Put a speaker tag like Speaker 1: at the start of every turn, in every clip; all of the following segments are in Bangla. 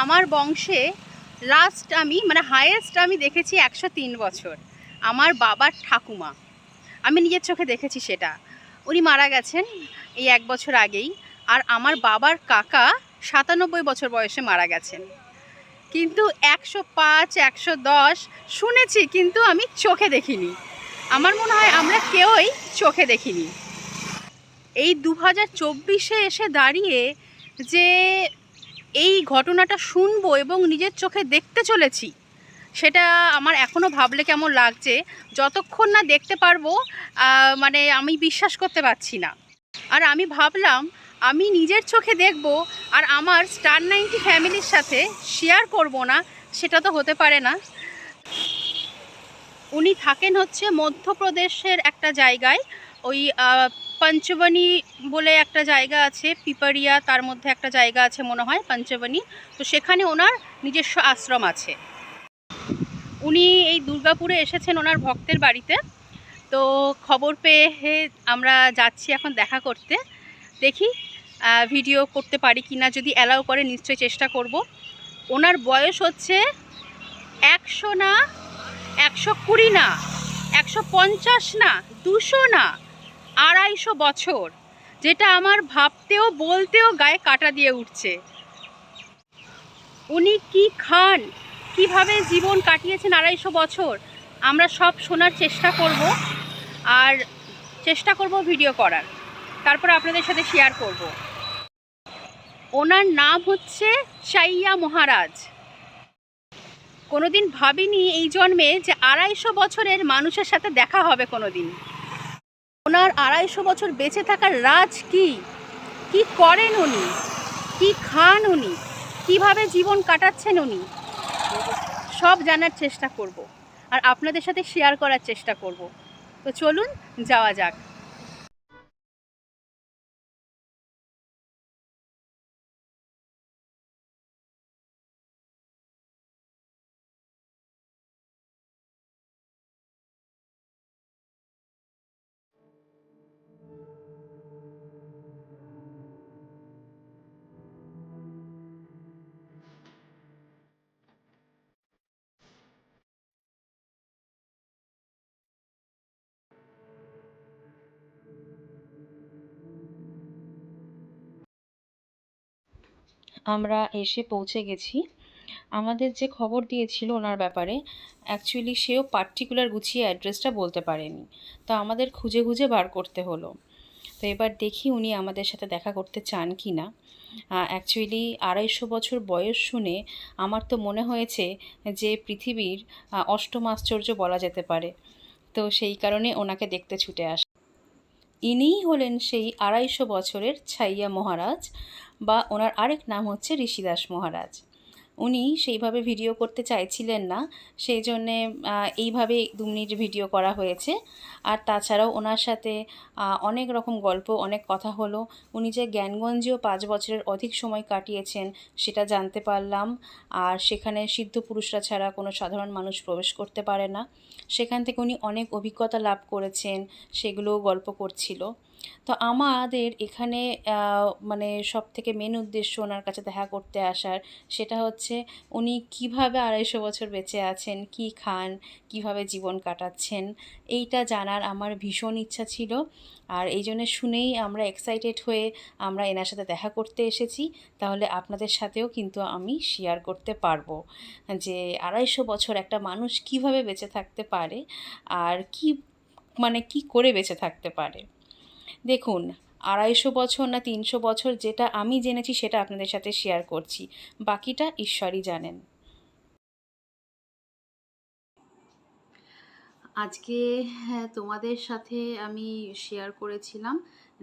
Speaker 1: আমার বংশে লাস্ট আমি মানে হায়েস্ট আমি দেখেছি একশো তিন বছর। আমার বাবার ঠাকুমা। আমি নিজের চোখে দেখেছি সেটা। উনি মারা গেছেন এই এক বছর আগেই। আর আমার বাবার কাকা সাতানব্বই বছর বয়সে মারা গেছেন। কিন্তু একশো পাঁচ, একশো দশ শুনেছি, কিন্তু আমি চোখে দেখিনি। আমার মনে হয় আমরা কেউই চোখে দেখিনি। এই দু হাজার চব্বিশে এসে দাঁড়িয়ে যে এই ঘটনাটা শুনব এবং নিজের চোখে দেখতে চলেছি। সেটা আমার এখনও ভাবলে কেমন লাগছে, যতক্ষণ না দেখতে পারব মানে আমি বিশ্বাস করতে পারছি না। আর আমি ভাবলাম, আমি নিজের চোখে দেখব আর আমার স্টার নাইনটি ফ্যামিলির সাথে শেয়ার করব না, সেটা তো হতে পারে না। উনি থাকেন হচ্ছে মধ্যপ্রদেশের একটা জায়গায়, ওই পঞ্চবনি বলে একটা জায়গা আছে, পিপারিয়া তার মধ্যে একটা জায়গা আছে মনে হয় পঞ্চবনি। তো সেখানে ওনার নিজস্ব আশ্রম আছে। উনি এই দুর্গাপুরে এসেছেন ওনার ভক্তের বাড়িতে। তো খবর পেয়ে আমরা যাচ্ছি এখন দেখা করতে। দেখি ভিডিও করতে পারি কি না যদি অ্যালাউ করে নিশ্চয়ই চেষ্টা করব। ওনার বয়স হচ্ছে একশো না, একশো কুড়ি না, একশো পঞ্চাশ না, দুশো না। আড়াইশো বছর, যেটা আমার ভাবতেও, বলতেও গায়ে কাটা দিয়ে উঠছে। উনি কি খান? কীভাবে জীবন কাটিয়েছেন আড়াইশো বছর? আমরা সব শোনার চেষ্টা করব আর চেষ্টা করব ভিডিও করার। তারপর আপনাদের সাথে শেয়ার করব। ওনার নাম হচ্ছে চাইয়া মহারাজ। কোনোদিন ভাবিনি এই জন্মে যে আড়াইশো বছরের মানুষের সাথে দেখা হবে কোনোদিন। ওনার আড়াইশো বছর বেঁচে থাকার রাজ কি? কি করেন উনি? কি খান উনি? কীভাবে জীবন কাটাচ্ছেন উনি? সব জানার চেষ্টা করব। আর আপনাদের সাথে শেয়ার করার চেষ্টা করব। তো চলুন, যাওয়া যাক।
Speaker 2: আমরা এসে পৌঁছে গেছি। আমাদের যে খবর দিয়েছিল ওনার ব্যাপারে অ্যাকচুয়ালি সেও পার্টিকুলার গুছিয়ে অ্যাড্রেসটা বলতে পারেনি। তো আমাদের খুঁজে খুঁজে বার করতে হলো। তো এবার দেখি উনি আমাদের সাথে দেখা করতে চান কি না অ্যাকচুয়ালি আড়াইশো বছর বয়স শুনে আমার তো মনে হয়েছে যে পৃথিবীর অষ্টম আশ্চর্য বলা যেতে পারে। তো সেই কারণে ওনাকে দেখতে ছুটে আসা ইনিই হলেন সেই আড়াইশো বছরের ছাইয়া মহারাজ বা ওনার আরেক নাম হচ্ছে ঋষিদাস মহারাজ। উনি সেইভাবে ভিডিও করতে চাইছিলেন না সেই জন্যে এইভাবে দু মিনিট ভিডিও করা হয়েছে। আর তাছাড়াও ওনার সাথে অনেক রকম গল্প, অনেক কথা হলো। উনি যে জ্ঞানগঞ্জেও পাঁচ বছরের অধিক সময় কাটিয়েছেন, সেটা জানতে পারলাম। আর সেখানে সিদ্ধ পুরুষরা ছাড়া কোনো সাধারণ মানুষ প্রবেশ করতে পারে না। সেখান থেকে উনি অনেক অভিজ্ঞতা লাভ করেছেন, সেগুলোও গল্প করছিল। তো আমাদের এখানে মানে সব থেকে মেন উদ্দেশ্য ওনার কাছে দেখা করতে আসার সেটা হচ্ছে উনি কীভাবে আড়াইশো বছর বেঁচে আছেন, কি খান, কীভাবে জীবন কাটাচ্ছেন, এইটা জানার আমার ভীষণ ইচ্ছা ছিল। আর এই জন্য শুনেই আমরা এক্সাইটেড হয়ে আমরা এনার সাথে দেখা করতে এসেছি। তাহলে আপনাদের সাথেও কিন্তু আমি শেয়ার করতে পারব যে আড়াইশো বছর একটা মানুষ কীভাবে বেঁচে থাকতে পারে, আর কি মানে কি করে বেঁচে থাকতে পারে। দেখুন, আড়াইশো বছর না তিনশো বছর যেটা আমি জেনেছি সেটা আপনাদের সাথে শেয়ার করছি। বাকিটা ঈশ্বরই জানেন।
Speaker 1: আজকে হ্যাঁ তোমাদের সাথে আমি শেয়ার করেছিলাম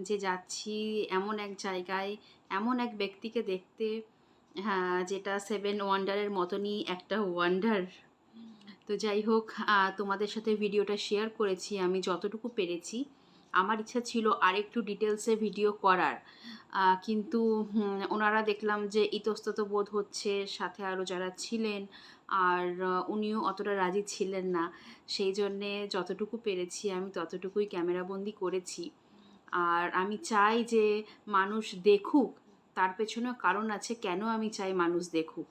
Speaker 1: যে যাচ্ছি এমন এক জায়গায়, এমন এক ব্যক্তিকে দেখতে হ্যাঁ যেটা সেভেন ওয়ান্ডারের মতনই একটা ওয়ান্ডার তো যাই হোক তোমাদের সাথে ভিডিওটা শেয়ার করেছি, আমি যতটুকু পেরেছি। আমার ইচ্ছা ছিল আরেকটু ডিটেলসে ভিডিও করার। কিন্তু ওনারা দেখলাম যে ইতস্তত বোধ হচ্ছে সাথে আরও যারা ছিলেন, আর উনিও অতটা রাজি ছিলেন না। সেই জন্যে যতটুকু পেরেছি আমি ততটুকুই ক্যামেরাবন্দি করেছি। আর আমি চাই যে মানুষ দেখুক, তার পেছনেও কারণ আছে, কেন আমি চাই মানুষ দেখুক?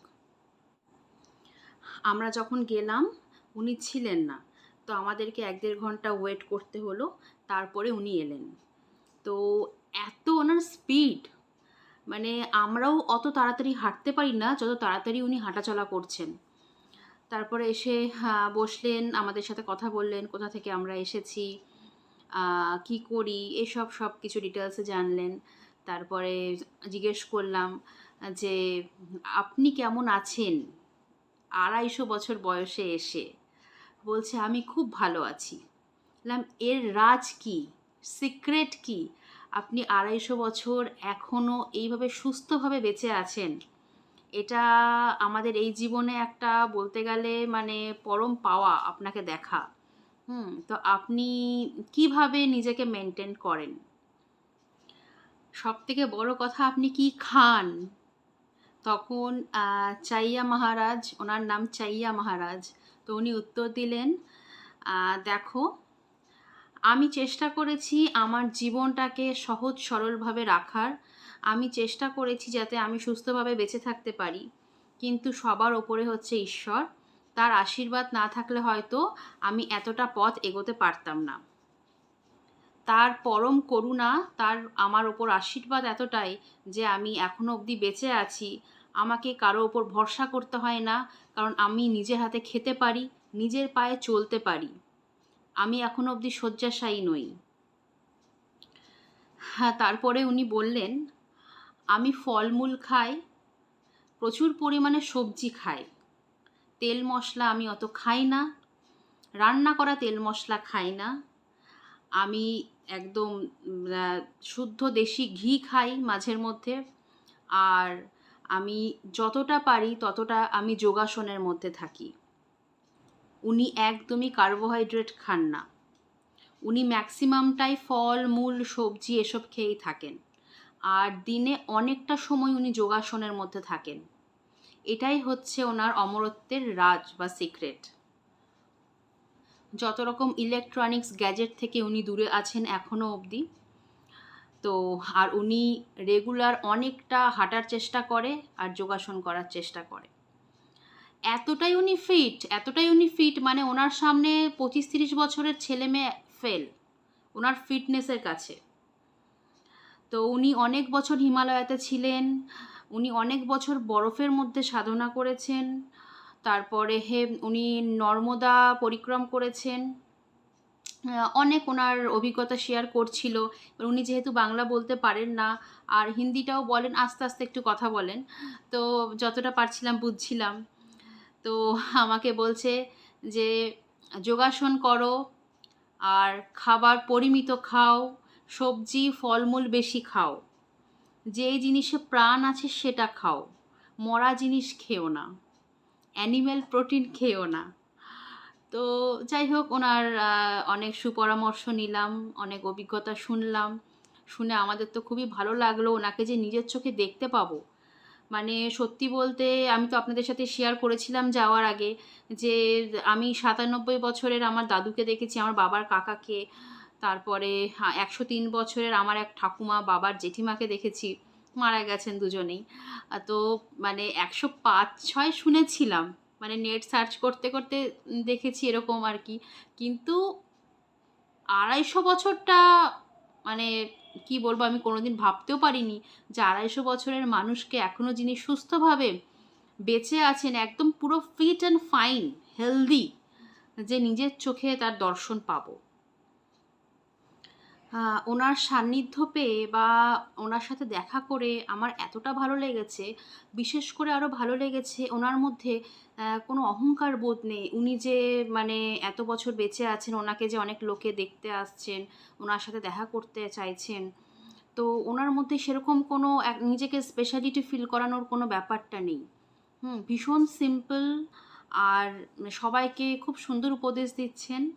Speaker 1: আমরা যখন গেলাম, উনি ছিলেন না। তো আমাদেরকে এক দেড় ঘণ্টা ওয়েট করতে হলো। তারপরে উনি এলেন। তো এত ওনার স্পিড মানে আমরাও অত তাড়াতাড়ি হাঁটতে পারি না, যত তাড়াতাড়ি উনি হাঁটাচলা করছেন। তারপরে এসে বসলেন, আমাদের সাথে কথা বললেন, কোথা থেকে আমরা এসেছি কি করি, এসব সব কিছু ডিটেলসে জানলেন। তারপরে জিজ্ঞেস করলাম যে, আপনি কেমন আছেন? আড়াইশো বছর বয়সে এসে বলছে, আমি খুব ভালো আছি। এর রাজ কি? সিক্রেট কি? আপনি আড়াইশো বছর এখনও এইভাবে সুস্থভাবে বেঁচে আছেন? এটা আমাদের এই জীবনে একটা বলতে গেলে মানে পরম পাওয়া আপনাকে দেখা। হুম, তো আপনি কীভাবে নিজেকে মেনটেন করেন? সব থেকে বড় কথা, আপনি কি খান? তখন চাইয়া মহারাজ, ওনার নাম চাইয়া মহারাজ, তো উনি উত্তর দিলেন দেখো আমি চেষ্টা করেছি আমার জীবনটাকে সহজ সরলভাবে রাখার। আমি চেষ্টা করেছি যাতে আমি সুস্থভাবে বেঁচে থাকতে পারি। কিন্তু সবার ওপরে হচ্ছে ঈশ্বর। তার আশীর্বাদ না থাকলে হয়তো আমি এতটা পথ এগোতে পারতাম না। তার পরম করুণা, তার আমার ওপর আশীর্বাদ এতটাই যে আমি এখনও অবধি বেঁচে আছি। আমাকে কারও ওপর ভরসা করতে হয় না। কারণ আমি নিজের হাতে খেতে পারি, নিজের পায়ে চলতে পারি। আমি এখনও অবধি শয্যাশায়ী নই। হ্যাঁ তারপরে উনি বললেন, আমি ফলমূল খাই, প্রচুর পরিমাণে সবজি খাই। তেল মশলা আমি অত খাই না, রান্না করা তেল মশলা খাই না। আমি একদম শুদ্ধ দেশি ঘি খাই মাঝের মধ্যে। আর আমি যতটা পারি ততটা আমি যোগাসনের মধ্যে থাকি। উনি একদমই কার্বোহাইড্রেট খান না। উনি ম্যাক্সিমামটাই ফল, মূল, সবজি এসব খেয়েই থাকেন। আর দিনে অনেকটা সময় উনি যোগাসনের মধ্যে থাকেন। এটাই হচ্ছে ওনার অমরত্বের রাজ বা সিক্রেট। যত রকম ইলেকট্রনিক্স গ্যাজেট থেকে উনি দূরে আছেন এখনও অবধি, তো আর উনি রেগুলার অনেকটা হাঁটার চেষ্টা করে আর যোগাসন করার চেষ্টা করে। এতটাই উনি ফিট এতটাই উনি ফিট মানে ওনার সামনে পঁচিশ তিরিশ বছরের ছেলে মেয়ে ফেল ওনার ফিটনেসের কাছে। তো উনি অনেক বছর হিমালয়াতে ছিলেন, উনি অনেক বছর বরফের মধ্যে সাধনা করেছেন, তারপরে হে, উনি নর্মদা পরিক্রম করেছেন অনেক ওনার অভিজ্ঞতা শেয়ার করছিল। উনি যেহেতু বাংলা বলতে পারেন না, আর হিন্দিটাও বলেন, আস্তে আস্তে একটু কথা বলেন, তো যতটা পারছিলাম বুঝছিলাম। তো আমাকে বলছে যে, যোগাসন করো আর খাবার পরিমিত খাও, সবজি, ফলমূল বেশি খাও। যেই জিনিসে প্রাণ আছে সেটা খাও। মরা জিনিস খেও না। অ্যানিম্যাল প্রোটিন খেও না। তো যাই হোক, ওনার অনেক সুপরামর্শ নিলাম, অনেক অভিজ্ঞতা শুনলাম। শুনে আমাদের তো খুবই ভালো লাগল। ওনাকে যে নিজের চোখে দেখতে পাবো মানে সত্যি বলতে আমি তো আপনাদের সাথে শেয়ার করেছিলাম যাওয়ার আগে যে আমি সাতানব্বই বছরের আমার দাদুকে দেখেছি, আমার বাবার কাকাকে, তারপরে একশো তিন বছরের আমার এক ঠাকুমা, বাবার জেঠিমাকে দেখেছি, মারা গেছেন দুজনেই। তো মানে একশো পাঁচ, ছয় শুনেছিলাম মানে নেট সার্চ করতে করতে দেখেছি এরকম আর কি। কিন্তু আড়াইশো বছরটা মানে কি বলব আমি কোনোদিন ভাবতেও পারিনি যে আড়াইশো বছরের মানুষকে এখনও যিনি সুস্থভাবে বেঁচে আছেন, একদম পুরো ফিট অ্যান্ড ফাইন হেলদি যে নিজের চোখে তার দর্শন পাবো। ওনার সান্নিধ্য পেয়ে বা ওনার সাথে দেখা করে আমার এতটা ভালো লেগেছে, বিশেষ করে আরও ভালো লেগেছে ওনার মধ্যে কোনো অহংকার বোধ নেই। উনি যে মানে এত বছর বেঁচে আছেন, ওনাকে যে অনেক লোকে দেখতে আসছেন, ওনার সাথে দেখা করতে চাইছেন, তো ওনার মধ্যে সেরকম কোনো এক- নিজেকে স্পেশালিটি ফিল করানোর কোনো ব্যাপারটা নেই। হুম, ভীষণ সিম্পল আর সবাইকে খুব সুন্দর উপদেশ দিচ্ছেন।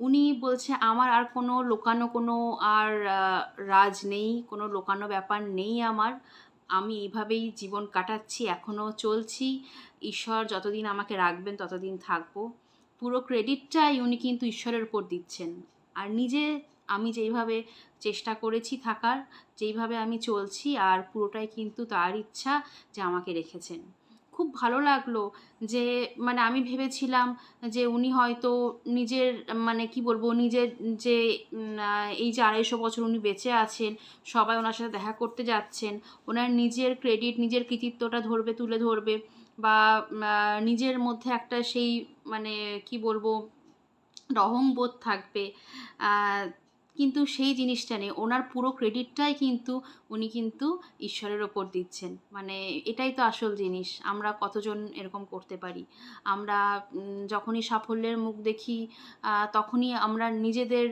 Speaker 1: উনি বলছে, আমার আর কোনো লোকানো কোনো আর রাজ নেই, কোনো লোকানো ব্যাপার নেই আমার। আমি এইভাবেই জীবন কাটাচ্ছি, এখনও চলছি। ঈশ্বর যতদিন আমাকে রাখবেন, ততদিন থাকব। পুরো ক্রেডিটটাই উনি কিন্তু ঈশ্বরের উপর দিচ্ছেন। আর নিজে আমি যেইভাবে
Speaker 2: চেষ্টা করেছি থাকার, যেইভাবে আমি চলছি, আর পুরোটাই কিন্তু তার ইচ্ছা যে আমাকে রেখেছেন। খুব ভালো লাগল যে মানে আমি ভেবেছিলাম যে উনি হয়তো নিজের মানে কি বলব, নিজের যে এই যে আড়াইশো বছর উনি বেঁচে আছেন, সবাই ওনার সাথে দেখা করতে যাচ্ছেন, ওনার নিজের ক্রেডিট নিজের কৃতিত্বটা ধরবে, তুলে ধরবে বা নিজের মধ্যে একটা সেই মানে কি বলব রহমবোধ থাকবে কিন্তু সেই জিনিসটা নেই। ওনার পুরো ক্রেডিটটাই কিন্তু উনি কিন্তু ঈশ্বরের ওপর দিচ্ছেন। মানে এটাই তো আসল জিনিস, আমরা কতজন এরকম করতে পারি? আমরা যখনই সাফল্যের মুখ দেখি তখনই আমরা নিজেদের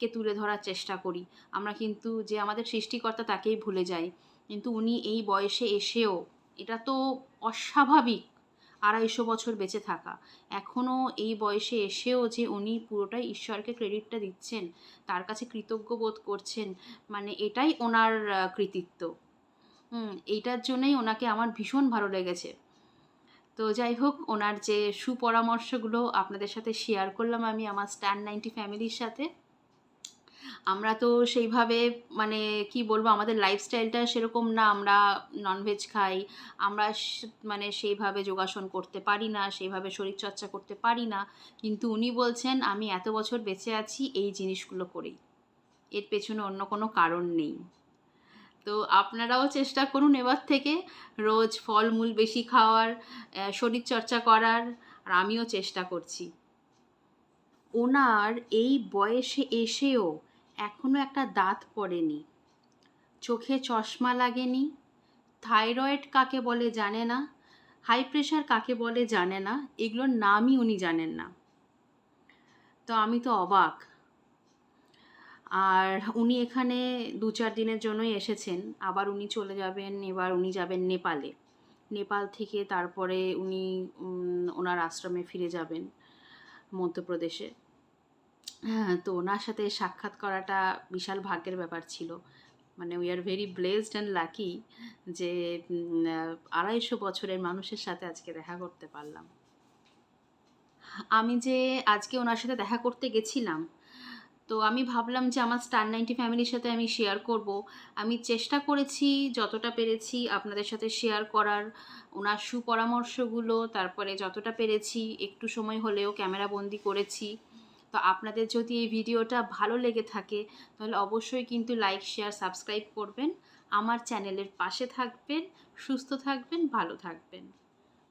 Speaker 2: কে তুলে ধরার চেষ্টা করি। আমরা কিন্তু যে আমাদের সৃষ্টিকর্তা তাকেই ভুলে যাই। কিন্তু উনি এই বয়সে এসেও, এটা তো অস্বাভাবিক। আড়াইশো বছর বেঁচে থাকা। এখনও এই বয়সে এসেও যে উনি পুরোটাই ঈশ্বরকে ক্রেডিটটা দিচ্ছেন, তার কাছে কৃতজ্ঞ বোধ করছেন মানে এটাই ওনার কৃতিত্ব। এইটার জন্যই ওনাকে আমার ভীষণ ভালো লেগেছে। তো যাই হোক, ওনার যে সুপরামর্শগুলো আপনাদের সাথে শেয়ার করলাম আমি আমার স্ট্যান্ড নাইনটি ফ্যামিলির সাথে। আমরা তো সেইভাবে মানে কি বলব, আমাদের লাইফস্টাইলটা সেরকম না, আমরা ননভেজ খাই, আমরা মানে সেইভাবে যোগাসন করতে পারি না, সেইভাবে শরীরচর্চা করতে পারি না। কিন্তু উনি বলছেন, আমি এত বছর বেঁচে আছি, এই জিনিসগুলো করেই। এর পেছনে অন্য কোনো কারণ নেই। তো আপনারাও চেষ্টা করুন এবার থেকে রোজ ফলমূল বেশি খাওয়ার শরীরচর্চা করার, আর আমিও চেষ্টা করছি। ওনার এই বয়সে এসেও এখনও একটা দাঁত পড়েনি। চোখে চশমা লাগেনি, থাইরয়েড কাকে বলে জানে না, হাই প্রেশার কাকে বলে জানে না, এগুলোর নামই উনি জানেন না। তো আমি তো অবাক। আর উনি এখানে দু চার দিনের জন্যই এসেছেন, আবার উনি চলে যাবেন, এবার উনি যাবেন নেপালে। নেপাল থেকে তারপরে উনি ওনার আশ্রমে ফিরে যাবেন। মধ্যপ্রদেশে। হ্যাঁ তো ওনার সাথে সাক্ষাৎ করাটা বিশাল ভাগ্যের ব্যাপার ছিল। মানে we are very blessed and lucky যে আড়াইশো বছরের মানুষের সাথে আজকে দেখা করতে পারলাম। আমি যে আজকে ওনার সাথে দেখা করতে গেছিলাম তো আমি ভাবলাম যে আমার স্টার নাইনটি ফ্যামিলির সাথে আমি শেয়ার করব। আমি চেষ্টা করেছি যতটা পেরেছি আপনাদের সাথে শেয়ার করার। ওনার সুপরামর্শগুলো, তারপরে যতটা পেরেছি, একটু সময় হলেও ক্যামেরা বন্দি করেছি। তো আপনাদের যদি এই ভিডিওটা ভালো লেগে থাকে, তাহলে অবশ্যই কিন্তু লাইক শেয়ার সাবস্ক্রাইব করবেন। আমার চ্যানেলের পাশে থাকবেন, সুস্থ থাকবেন, ভালো থাকবেন।